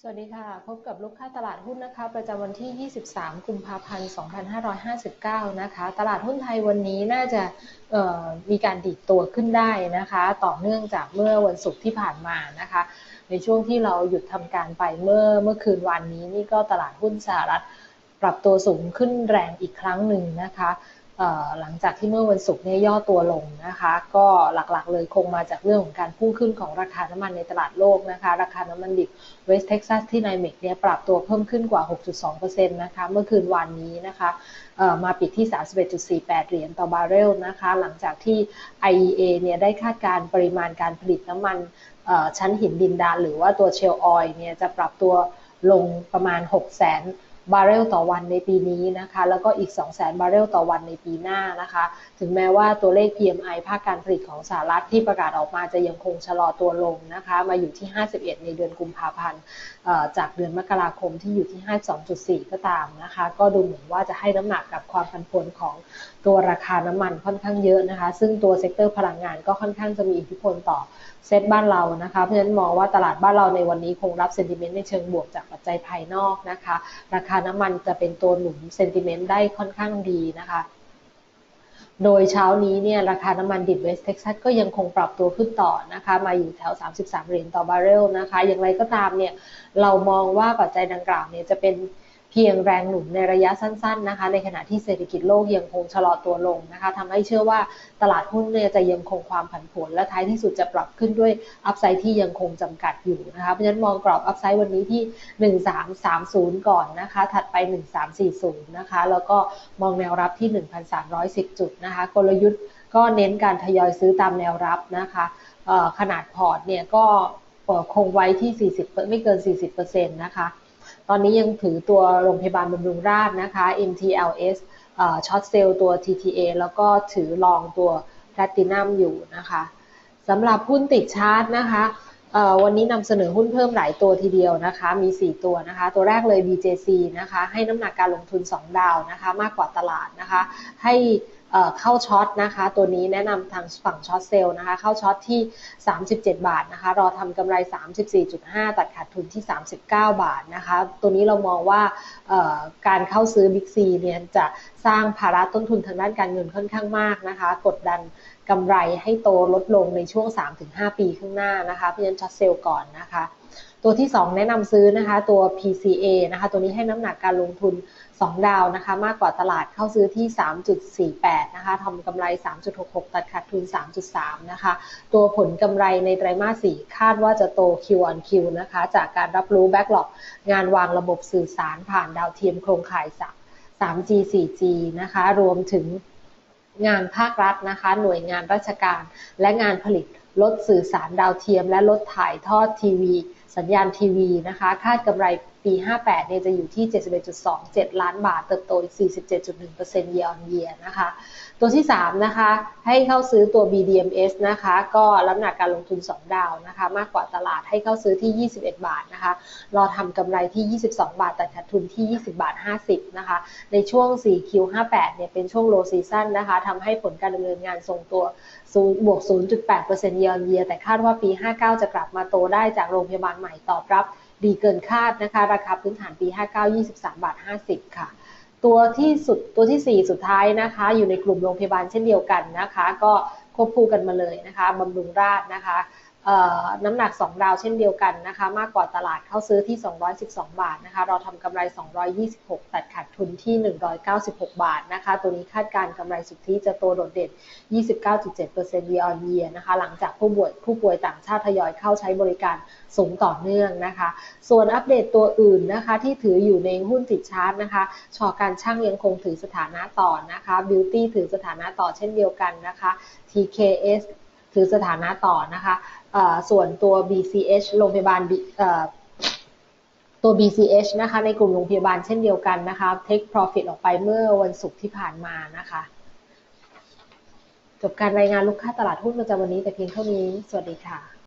สวัสดีค่ะ พบกับลูกค้าตลาดหุ้นนะคะ ประจำวันที่ 23 กุมภาพันธ์ 2559 นะคะ ตลาดหุ้นไทยวันนี้น่าจะมีการดิดตัวขึ้นได้นะคะ ต่อเนื่องจากเมื่อวันศุกร์ที่ผ่านมานะคะ ในช่วงที่เราหยุดทำการไปเมื่อเมื่อคืนวันนี้นี่ก็ตลาดหุ้นสหรัฐปรับตัวสูงขึ้นแรงอีกครั้งหนึ่งนะคะ หลังจากที่เมื่อวันศุกร์เนี่ยย่อตัวลงนะคะ ก็หลักๆเลยคงมาจากเรื่องของการพุ่งขึ้นของราคาน้ำมันในตลาดโลกนะคะ ราคาน้ำมันดิบเวสเท็กซัสที่ไนเมกเนี่ยปรับตัวเพิ่มขึ้นกว่า 6.2%นะคะ เมื่อคืนวันนี้นะคะมาปิดที่ 31.48 เหรียญต่อบาร์เรลนะคะ หลังจากที่ IEA เนี่ยได้คาดการปริมาณการผลิตน้ำมันชั้นหินดินดานหรือว่าตัวเชลออยเนี่ยจะปรับตัวลงประมาณ 6 0 0 0 0 บาร์เรลต่อวันในปีนี้นะคะแล้วก็อีก 2 0 0 0 0 0 บาร์เรลต่อวันในปีหน้านะคะถึงแม้ว่าตัวเลข PMI ภาคการผลิตของสหรัฐที่ประกาศออกมาจะยังคงชะลอตัวลงนะคะมาอยู่ที่ 51 ในเดือนกุมภาพันธ์จากเดือนมกราคมที่อยู่ที่ 52.4 ก็ตามนะคะก็ดูเหมือนว่าจะให้น้ำหนักกับความผันผวนของตัวราคาน้ำมันค่อนข้างเยอะนะคะซึ่งตัวเซกเตอร์พลังงานก็ค่อนข้างจะมีอิทธิพลต่อ เซตบ้านเรานะคะ เพราะฉะนั้นมองว่าตลาดบ้านเราในวันนี้คงรับเซนติเมนต์ในเชิงบวกจากปัจจัยภายนอกนะคะ ราคาน้ำมันจะเป็นตัวหนุนเซนติเมนต์ได้ค่อนข้างดีนะคะโดยเช้านี้เนี่ยราคาน้ำมันดิบเวสเท็กซัสก็ยังคงปรับตัวขึ้นต่อนะคะ มาอยู่แถว 33 เหรียญต่อบาร์เรลนะคะ อย่างไรก็ตามเนี่ยเรามองว่าปัจจัยดังกล่าวเนี่ยจะเป็น พียงแรงหนุนในระยะสั้นๆนะคะ ในขณะที่เศรษฐกิจโลกยังคงชะลอตัวลงนะคะทำให้เชื่อว่าตลาดหุ้นเนี่ยจะยังคงความผันผวนและท้ายที่สุดจะปรับขึ้นด้วยอัพไซด์ที่ยังคงจำกัดอยู่นะคะ เพราะฉะนั้นมองกรอบอัพไซด์วันนี้ที่ 1330 ก่อนนะคะ ถัดไป 1340 นะคะ แล้วก็มองแนวรับที่ 1310 จุดนะคะ กลยุทธ์ก็เน้นการทยอยซื้อตามแนวรับนะคะขนาดพอร์ตเนี่ยก็คงไว้ที่ 40 ไม่เกิน 40%นะคะ ตอนนี้ยังถือตัวโรงพยาบาลบำรุงราษนะคะ MTLS ช็อตเซลล์ตัว TTA แล้วก็ถือลองตัวแพลตินัมอยู่นะคะสำหรับหุ้นติดชาร์ตนะคะวันนี้นำเสนอหุ้นเพิ่มหลายตัวทีเดียวนะคะ มี 4 ตัวนะคะ ตัวแรกเลย BJC นะคะ ให้น้ำหนักการลงทุน 2 ดาวนะคะ มากกว่าตลาดนะคะ ให้เข้าช็อตนะคะ ตัวนี้แนะนำทางฝั่งช็อตเซลล์นะคะ เข้าช็อตที่ 37 บาทนะคะ รอทำกำไร 34.5 ตัดขาดทุนที่ 39 บาทนะคะ ตัวนี้เรามองว่าการเข้าซื้อบิ๊กซีเนี่ยจะสร้างภาระต้นทุนทางด้านการเงินค่อนข้างมากนะคะ กดดันกำไรให้โตลดลงในช่วง 3-5 ปีข้างหน้านะคะ เพราะฉะนั้นช็อตเซลล์ก่อนนะคะ ตัวที่ 2 แนะนำซื้อนะคะตัว PCA นะคะตัวนี้ให้น้ำหนักการลงทุน 2 ดาวนะคะมากกว่าตลาดเข้าซื้อที่ 3.48นะคะทำกำไร 3.66 ตัดขาดทุน 3.3นะคะตัวผลกำไรในไตรมาส 4 คาดว่าจะโต Q on Q นะคะจากการรับรู้แบ็กหลอกงานวางระบบสื่อสารผ่านดาวเทียมโครงข่าย 3G 4G นะคะรวมถึงงานภาครัฐนะคะ หน่วยงานราชการ และงานผลิต รถสื่อสารดาวเทียม และรถถ่ายทอดทีวี สัญญาณทีวีนะคะ คาดกำไร ปี 58 เนี่ยจะอยู่ที่ 71.27 ล้านบาท เติบโตอีก 47.1% year on year นะคะ ตัวที่ 3 นะคะ ให้เข้าซื้อตัว BDMs นะคะ ก็รับหนักการลงทุน 2 ดาวนะคะ มากกว่าตลาดให้เข้าซื้อที่ 21 บาทนะคะ รอทำกำไรที่ 22 บาท แต่ขาดทุนที่ 20 บาท 50 นะคะ ในช่วง 4Q58 เนี่ยเป็นช่วง low season นะคะทำให้ผลการดำเนินงานทรงตัวบวก 0.8% year on year แต่คาดว่าปี 59 จะกลับมาโตได้จากโรงพยาบาลใหม่ตอบรับ ดีเกินคาดนะคะ ราคาพื้นฐานปี 59 23 บาท 50 ค่ะ ตัวที่สุดตัวที่ 4 สุดท้ายนะคะ อยู่ในกลุ่มโรงพยาบาลเช่นเดียวกันนะคะ ก็ควบคู่กันมาเลยนะคะบำรุงราชนะคะ น้ำหนัก 2 ดาวเช่นเดียวกันนะคะ มากกว่าตลาดเข้าซื้อที่ 212 บาทนะคะ เราทำกำไร 226 ตัดขาดทุนที่ 196 บาทนะคะ ตัวนี้คาดการกำไรสุทธิจะโตโดดเด่น 29.7% year on year นะคะ หลังจากผู้ป่วยผู้ป่วยต่างชาติทยอยเข้าใช้บริการสูงต่อเนื่องนะคะ ส่วนอัปเดตตัวอื่นนะคะ ที่ถืออยู่ในหุ้นติดชาร์ตนะคะ ชอการช่างยังคงถือสถานะต่อนะคะ Beauty ถือสถานะต่อเช่นเดียวกันนะคะ TKS ถือสถานะต่อนะคะส่วนตัว BCH โรงพยาบาลตัว BCH นะคะในกลุ่มโรงพยาบาลเช่นเดียวกันนะคะ take profit ออกไปเมื่อวันศุกร์ที่ผ่านมานะคะจบการรายงานลูกค้าตลาดหุ้นประจำวันนี้แต่เพียงเท่านี้ สวัสดีค่ะ